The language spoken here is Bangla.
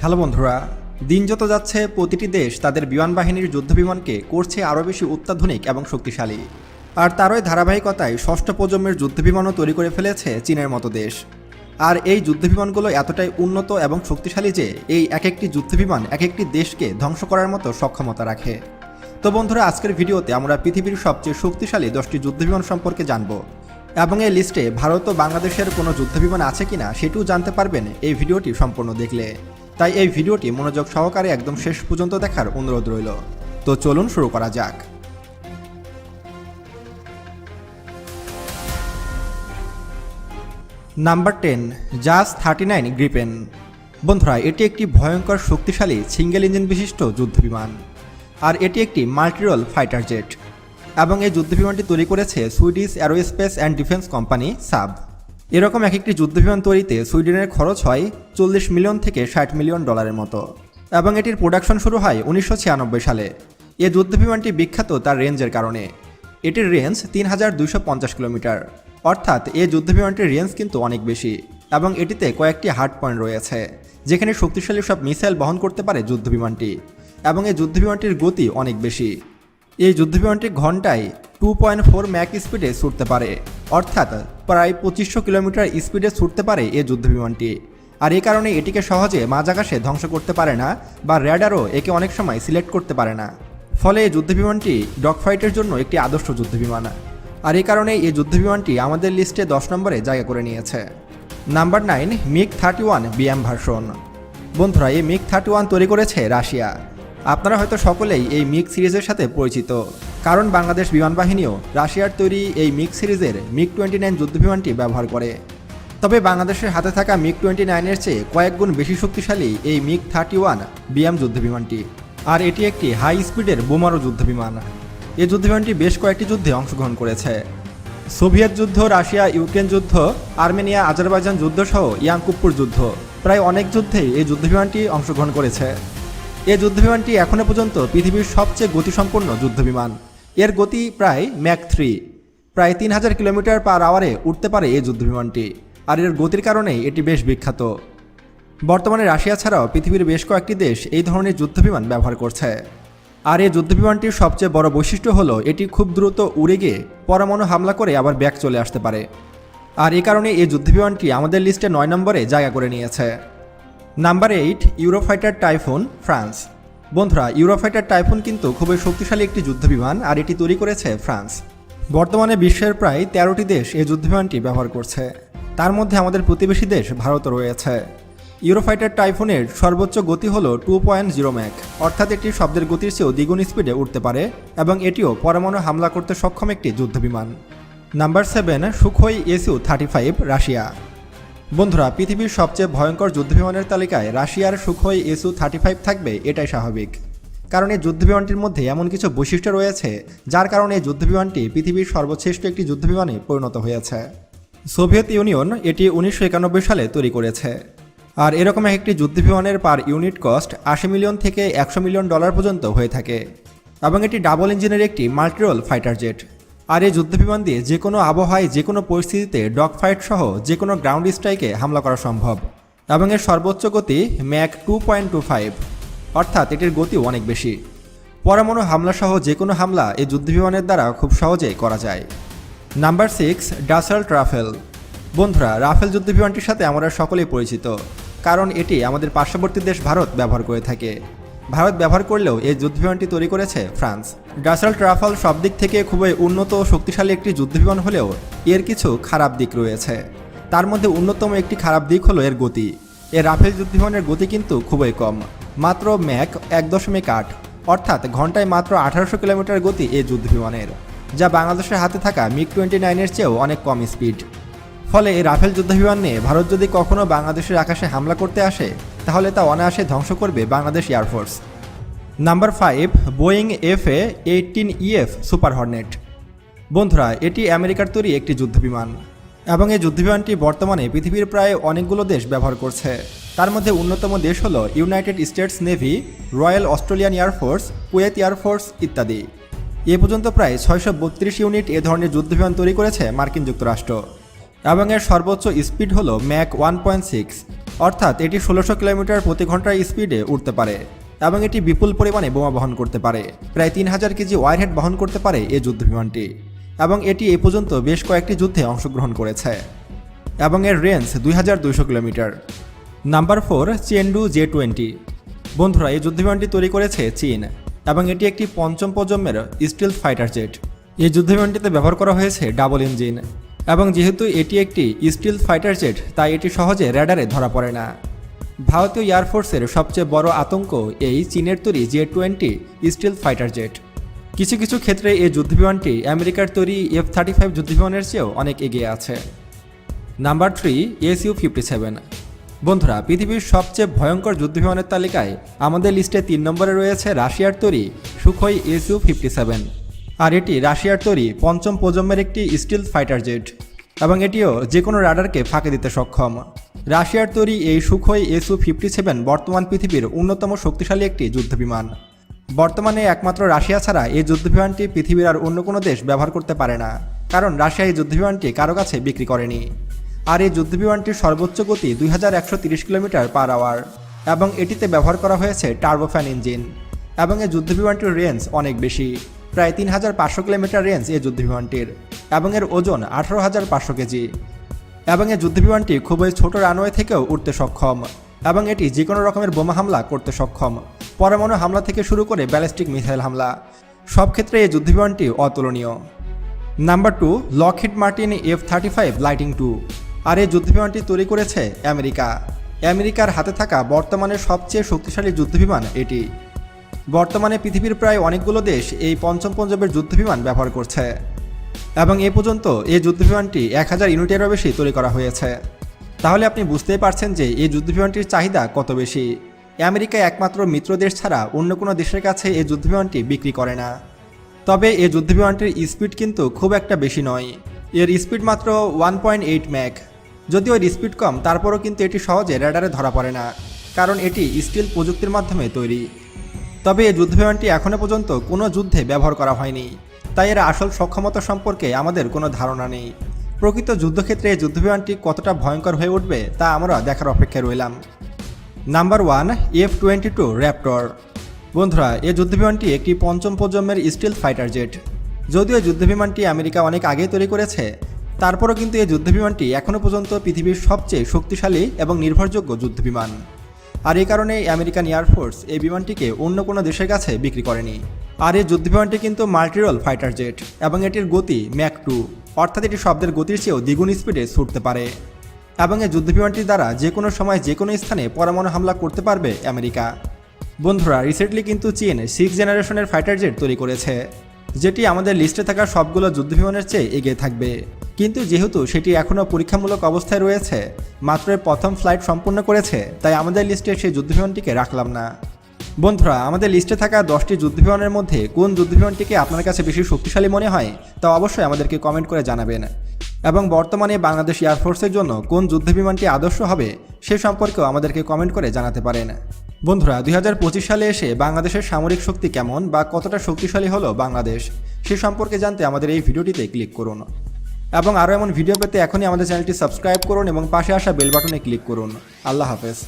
হ্যালো বন্ধুরা, দিন যত যাচ্ছে, প্রতিটি দেশ তাদের বিমান বাহিনীর যুদ্ধবিমানকে করছে আরও বেশি অত্যাধুনিক এবং শক্তিশালী। আর তারই ধারাবাহিকতায় ষষ্ঠ প্রজন্মের যুদ্ধবিমানও তৈরি করে ফেলেছে চীনের মতো দেশ। আর এই যুদ্ধবিমানগুলো এতটাই উন্নত এবং শক্তিশালী যে এই এক একটি যুদ্ধবিমান এক একটি দেশকে ধ্বংস করার মতো সক্ষমতা রাখে। তো বন্ধুরা, আজকের ভিডিওতে আমরা পৃথিবীর সবচেয়ে শক্তিশালী দশটি যুদ্ধবিমান সম্পর্কে জানব। এবং এই লিস্টে ভারত ও বাংলাদেশের কোনো যুদ্ধবিমান আছে কিনা সেটিও জানতে পারবেন এই ভিডিওটি সম্পূর্ণ দেখলে। তাই এই ভিডিওটি মনোযোগ সহকারে একদম শেষ পর্যন্ত দেখার অনুরোধ রইল। তো চলুন শুরু করা যাক। Number ten JAS thirty nine Gripen. বন্ধুরা, এটি একটি ভয়ঙ্কর শক্তিশালী সিঙ্গেল ইঞ্জিন বিশিষ্ট যুদ্ধবিমান, আর এটি একটি মাল্টিরোল ফাইটার জেট, এবং এই যুদ্ধবিমানটি তৈরি করেছে Swedish aerospace and defence company Saab. এরকম এক একটি যুদ্ধবিমান তৈরিতে সুইডেনের খরচ হয় চল্লিশ মিলিয়ন থেকে ষাট মিলিয়ন ডলারের মতো, এবং এটির প্রোডাকশন শুরু হয় উনিশশো ছিয়ানব্বই সালে। এ যুদ্ধবিমানটি বিখ্যাত তার রেঞ্জের কারণে। এটির রেঞ্জ তিন হাজার দুইশো পঞ্চাশ কিলোমিটার, অর্থাৎ এই যুদ্ধবিমানটির রেঞ্জ কিন্তু অনেক বেশি, এবং এটিতে কয়েকটি হার্ড পয়েন্ট রয়েছে, যেখানে শক্তিশালী সব মিসাইল বহন করতে পারে যুদ্ধবিমানটি, এবং এই যুদ্ধবিমানটির গতি অনেক বেশি। এই যুদ্ধবিমানটি ঘন্টায় টু পয়েন্ট ফোর ম্যাক স্পিডে ছুটতে পারে। অর্থাৎ প্রায় পঁচিশশো কিলোমিটার স্পিডে ছুটতে পারে এই যুদ্ধবিমানটি। আর এই কারণে এটিকে সহজে মাঝ আকাশে ধ্বংস করতে পারে না বা র্যাডারও একে অনেক সময় সিলেক্ট করতে পারে না। ফলে এই যুদ্ধবিমানটি ডগ ফাইটের জন্য একটি আদর্শ যুদ্ধবিমান। আর এই কারণে এই যুদ্ধবিমানটি আমাদের লিস্টে দশ নম্বরে জায়গা করে নিয়েছে। Number nine, MiG thirty one BM version. বন্ধুরা, এই মিগ থার্টি ওয়ান তৈরি করেছে রাশিয়া। আপনারা হয়তো সকলেই এই মিগ সিরিজের সাথে পরিচিত। কারণ বাংলাদেশ বিমান বাহিনীও রাশিয়ার তৈরি এই মিগ সিরিজের মিগ টোয়েন্টি নাইন যুদ্ধবিমানটি ব্যবহার করে। তবে বাংলাদেশের হাতে থাকা মিগ টোয়েন্টি নাইনের চেয়ে কয়েক গুণ বেশি শক্তিশালী এই মিগ থার্টি ওয়ান বিএম যুদ্ধবিমানটি। আর এটি একটি হাই স্পিডের বোমারু যুদ্ধবিমান। এই যুদ্ধবিমানটি বেশ কয়েকটি যুদ্ধে অংশগ্রহণ করেছে। সোভিয়েত যুদ্ধ, রাশিয়া, ইউক্রেন যুদ্ধ, আর্মেনিয়া, আজারবাইজান যুদ্ধ সহ ইয়াংকুপ্পুর যুদ্ধ প্রায় অনেক যুদ্ধেই এই যুদ্ধবিমানটি অংশগ্রহণ করেছে। এই যুদ্ধবিমানটি এখনও পর্যন্ত পৃথিবীর সবচেয়ে গতিসম্পন্ন যুদ্ধবিমান। এর গতি প্রায় ম্যাক থ্রি প্রায় তিন হাজার কিলোমিটার পার আওয়ারে উঠতে পারে এই যুদ্ধবিমানটি, আর এর গতির কারণেই এটি বেশ বিখ্যাত। বর্তমানে রাশিয়া ছাড়াও পৃথিবীর বেশ কয়েকটি দেশ এই ধরনের যুদ্ধবিমান ব্যবহার করছে। আর এই যুদ্ধবিমানটির সবচেয়ে বড় বৈশিষ্ট্য হলো, এটি খুব দ্রুত উড়ে গিয়ে পরমাণু হামলা করে আবার ব্যাক চলে আসতে পারে। আর এই কারণে এই যুদ্ধবিমানটি আমাদের লিস্টে নয় নম্বরে জায়গা করে নিয়েছে। Number eight Eurofighter Typhoon France বন্ধুরা ইউরোফাইটার টাইফুন কিন্তু খুবই শক্তিশালী একটি যুদ্ধবিমান আর এটি তৈরি করেছে ফ্রান্স। বর্তমানে বিশ্বের প্রায় তেরোটি দেশ এই যুদ্ধবিমানটি ব্যবহার করছে। তার মধ্যে আমাদের প্রতিবেশী দেশ ভারত রয়েছে। ইউরোফাইটার টাইফুনের সর্বোচ্চ গতি হল টু পয়েন্ট জিরো ম্যাক অর্থাৎ এটি শব্দের গতির চেয়েও দ্বিগুণ স্পিডে উঠতে পারে এবং এটিও পরমাণু হামলা করতে সক্ষম একটি যুদ্ধবিমান। Number seven Sukhoi SU thirty five Russia বন্ধুরা, পৃথিবীর সবচেয়ে ভয়ঙ্কর যুদ্ধবিমানের তালিকায় রাশিয়ার সুখোই এসু থার্টি ফাইভ থাকবে, এটাই স্বাভাবিক। কারণ এই যুদ্ধবিমানটির মধ্যে এমন কিছু বৈশিষ্ট্য রয়েছে, যার কারণে এই যুদ্ধবিমানটি পৃথিবীর সর্বশ্রেষ্ঠ একটি যুদ্ধবিমানে পরিণত হয়েছে। সোভিয়েত ইউনিয়ন এটি উনিশশো একানব্বই সালে তৈরি করেছে। আর এরকম একটি যুদ্ধবিমানের পার ইউনিট কস্ট আশি মিলিয়ন থেকে একশো মিলিয়ন ডলার পর্যন্ত হয়ে থাকে। এবং এটি ডাবল ইঞ্জিনের একটি মাল্টিরোল ফাইটার জেট। আর এই যুদ্ধবিমান দিয়ে যে কোনো আবহাওয়ায় যে কোনো পরিস্থিতিতে ডগ ফাইট সহ যে কোনো গ্রাউন্ড স্ট্রাইকে হামলা করা সম্ভব। এবং এর সর্বোচ্চ গতি Mach two point two five. অর্থাৎ এটির গতিও অনেক বেশি। পরমাণু হামলা সহ যে কোনো হামলা এই যুদ্ধবিমানের দ্বারা খুব সহজেই করা যায়। Number six, Dassault Rafale. বন্ধুরা, রাফেল যুদ্ধবিমানটির সাথে আমরা সকলেই পরিচিত, কারণ এটি আমাদের পার্শ্ববর্তী দেশ ভারত ব্যবহার করে থাকে। ভারত ব্যবহার করলেও এই যুদ্ধবিমানটি তৈরি করেছে ফ্রান্স। ডাসাল ট্রাফাল সব দিক থেকে খুবই উন্নত ও শক্তিশালী একটি যুদ্ধবিমান হলেও এর কিছু খারাপ দিক রয়েছে। তার মধ্যে অন্যতম একটি খারাপ দিক হলো এর গতি। এর রাফেল যুদ্ধবিমানের গতি কিন্তু খুবই কম, মাত্র ম্যাক এক দশমিক আট, অর্থাৎ ঘন্টায় মাত্র আঠারোশো কিলোমিটার গতি এই যুদ্ধবিমানের, যা বাংলাদেশের হাতে থাকা মিগ টোয়েন্টি নাইনের চেয়েও অনেক কম স্পিড। ফলে এই রাফেল যুদ্ধবিমান নিয়ে ভারত যদি কখনও বাংলাদেশের আকাশে হামলা করতে আসে তাহলে তা অনায়াসে ধ্বংস করবে Bangladesh air force number five Boeing F A eighteen EF super Hornet বন্ধুরা, এটি আমেরিকার তৈরি একটি যুদ্ধবিমান। এবং এই যুদ্ধবিমানটি বর্তমানে পৃথিবীর প্রায় অনেকগুলো দেশ ব্যবহার করছে। তার মধ্যে অন্যতম দেশ হল United States Navy Royal Australian air force Kuwait air force ইত্যাদি। এ পর্যন্ত প্রায় ছয়শো বত্রিশ ইউনিট এ ধরনের যুদ্ধবিমান তৈরি করেছে মার্কিন যুক্তরাষ্ট্র। এবং এর সর্বোচ্চ স্পিড হল ম্যাক ওয়ান পয়েন্ট সিক্স অর্থাৎ এটি ষোলোশো কিলোমিটার প্রতি ঘণ্টার স্পিডে উঠতে পারে এবং এটি বিপুল পরিমাণে বোমা বহন করতে পারে। প্রায় তিন হাজার কেজি ওয়ারহেড বহন করতে পারে এই যুদ্ধবিমানটি এবং এটি এ পর্যন্ত বেশ কয়েকটি যুদ্ধে অংশগ্রহণ করেছে এবং এর রেঞ্জ দুই হাজার দুইশো kilometre. Number four Chengdu J twenty বন্ধুরা, এই যুদ্ধবিমানটি তৈরি করেছে চীন এবং এটি একটি পঞ্চম প্রজন্মের স্টিল ফাইটার জেট এই যুদ্ধবিমানটিতে ব্যবহার করা হয়েছে ডাবল ইঞ্জিন এবং যেহেতু এটি একটি স্টিল ফাইটার জেট, তাই এটি সহজে র্যাডারে ধরা পড়ে না। ভারতীয় এয়ারফোর্সের সবচেয়ে বড় আতঙ্ক এই চীনের তৈরি J twenty stealth fighter jet. কিছু কিছু ক্ষেত্রে এই যুদ্ধবিমানটি আমেরিকার তৈরি এফ থার্টি ফাইভ যুদ্ধবিমানের চেয়েও অনেক এগিয়ে আছে। Number three SU fifty seven বন্ধুরা, পৃথিবীর সবচেয়ে ভয়ঙ্কর যুদ্ধবিমানের তালিকায় আমাদের লিস্টে তিন নম্বরে রয়েছে রাশিয়ার তৈরি সুখই এসইউ ফিফটি সেভেন আর এটি রাশিয়ার তৈরি পঞ্চম প্রজন্মের একটি স্টিল ফাইটার জেট, এবং এটিও যে কোনো রাডারকে ফাঁকে দিতে সক্ষম। রাশিয়ার তৈরি এই সুখই এসইউ ফিফটি সেভেন বর্তমান পৃথিবীর অন্যতম শক্তিশালী একটি যুদ্ধবিমান। বর্তমানে একমাত্র রাশিয়া ছাড়া এই যুদ্ধবিমানটি পৃথিবীর আর অন্য কোনো দেশ ব্যবহার করতে পারে না, কারণ রাশিয়া এই যুদ্ধবিমানটি কারও কাছে বিক্রি করেনি। আর এই যুদ্ধবিমানটির সর্বোচ্চ গতি দুই কিলোমিটার পার আওয়ার, এবং এটিতে ব্যবহার করা হয়েছে টার্বোফ্যান ইঞ্জিন, এবং এই যুদ্ধবিমানটির রেঞ্জ অনেক বেশি। প্রায় তিন হাজার পাঁচশো কিলোমিটার রেঞ্জ এই যুদ্ধবিমানটির, এবং এর ওজন আঠারো হাজার পাঁচশো কেজি। এবং এই যুদ্ধবিমানটি খুবই ছোট রানওয়ে থেকেও উঠতে সক্ষম, এবং এটি যে কোনো রকমের বোমা হামলা করতে সক্ষম। পরমাণু হামলা থেকে শুরু করে ব্যালিস্টিক মিসাইল হামলা, সব ক্ষেত্রে এই যুদ্ধবিমানটি অতুলনীয়। Number two, Lockheed Martin F thirty five lightning two আর এই যুদ্ধবিমানটি তৈরি করেছে আমেরিকা। আমেরিকার হাতে থাকা বর্তমানে সবচেয়ে শক্তিশালী যুদ্ধবিমান এটি। বর্তমানে পৃথিবীর প্রায় অনেকগুলো দেশ এই পঞ্চম পঞ্জাবের যুদ্ধবিমান ব্যবহার করছে। এবং এ পর্যন্ত এই যুদ্ধবিমানটি এক হাজার ইউনিটেরও বেশি তৈরি করা হয়েছে। তাহলে আপনি বুঝতেই পারছেন যে এই যুদ্ধবিমানটির চাহিদা কত বেশি। আমেরিকা একমাত্র মিত্র দেশ ছাড়া অন্য কোনো দেশের কাছে এই যুদ্ধবিমানটি বিক্রি করে না। তবে এই যুদ্ধবিমানটির স্পিড কিন্তু খুব একটা বেশি নয়। এর স্পিড মাত্র ওয়ান পয়েন্ট এইট ম্যাক যদিও এর স্পিড কম, তারপরও কিন্তু এটি সহজে র্যাডারে ধরা পড়ে না। কারণ এটি স্টিল প্রযুক্তির মাধ্যমে তৈরি। তবে এই যুদ্ধবিমানটি এখনও পর্যন্ত কোনো যুদ্ধে ব্যবহার করা হয়নি। তাই এর আসল সক্ষমতা সম্পর্কে আমাদের কোনো ধারণা নেই। প্রকৃত যুদ্ধক্ষেত্রে এই যুদ্ধবিমানটি কতটা ভয়ঙ্কর হয়ে উঠবে তা আমরা দেখার অপেক্ষায় রইলাম। Number one, F twenty two Raptor. বন্ধুরা, এই যুদ্ধবিমানটি একটি পঞ্চম প্রজন্মের স্টিল ফাইটার জেট। যদিও যুদ্ধবিমানটি আমেরিকা অনেক আগে তৈরি করেছে, তারপরও কিন্তু এই যুদ্ধবিমানটি এখনও পর্যন্ত পৃথিবীর সবচেয়ে শক্তিশালী এবং নির্ভরযোগ্য যুদ্ধবিমান। আর এই কারণেই আমেরিকান এয়ারফোর্স এই বিমানটিকে অন্য কোনো দেশের কাছে বিক্রি করেনি। আর এই যুদ্ধবিমানটি কিন্তু মাল্টিরোল ফাইটার জেট এবং এটির গতি ম্যাক টু, অর্থাৎ এটি শব্দের গতির চেয়েও দ্বিগুণ স্পিডে ছুটতে পারে। এবং এই যুদ্ধবিমানটির দ্বারা যে কোনো সময় যে কোনো স্থানে পরমাণু হামলা করতে পারবে আমেরিকা। বন্ধুরা রিসেন্টলি কিন্তু চীন সিক্স জেনারেশনের ফাইটার জেট তৈরি করেছে। যেটি আমাদের লিস্টে থাকা সবগুলো যুদ্ধবিমানের চেয়ে এগিয়ে থাকবে। কিন্তু যেহেতু সেটি এখনও পরীক্ষামূলক অবস্থায় রয়েছে, মাত্র প্রথম ফ্লাইট সম্পূর্ণ করেছে, তাই আমাদের লিস্টে সেই যুদ্ধবিমানটিকে রাখলাম না। বন্ধুরা, আমাদের লিস্টে থাকা দশটি যুদ্ধবিমানের মধ্যে কোন যুদ্ধবিমানটিকে আপনার কাছে বেশি শক্তিশালী মনে হয়, তা অবশ্যই আমাদেরকে কমেন্ট করে জানাবেন। এবং বর্তমানে বাংলাদেশ এয়ারফোর্সের জন্য কোন যুদ্ধবিমানটি আদর্শ হবে, সে সম্পর্কেও আমাদেরকে কমেন্ট করে জানাতে পারেন। বন্ধুরা, দুই হাজার পঁচিশ সালে এসে বাংলাদেশের সামরিক শক্তি কেমন বা কতটা শক্তিশালী হলো বাংলাদেশ, সে সম্পর্কে জানতে আমাদের এই ভিডিওটিতে ক্লিক করুন। এবং আরও এমন ভিডিও পেতে এখনই আমাদের চ্যানেলটি সাবস্ক্রাইব করুন এবং পাশে আসা বেল বাটনে ক্লিক করুন। আল্লাহ হাফেজ।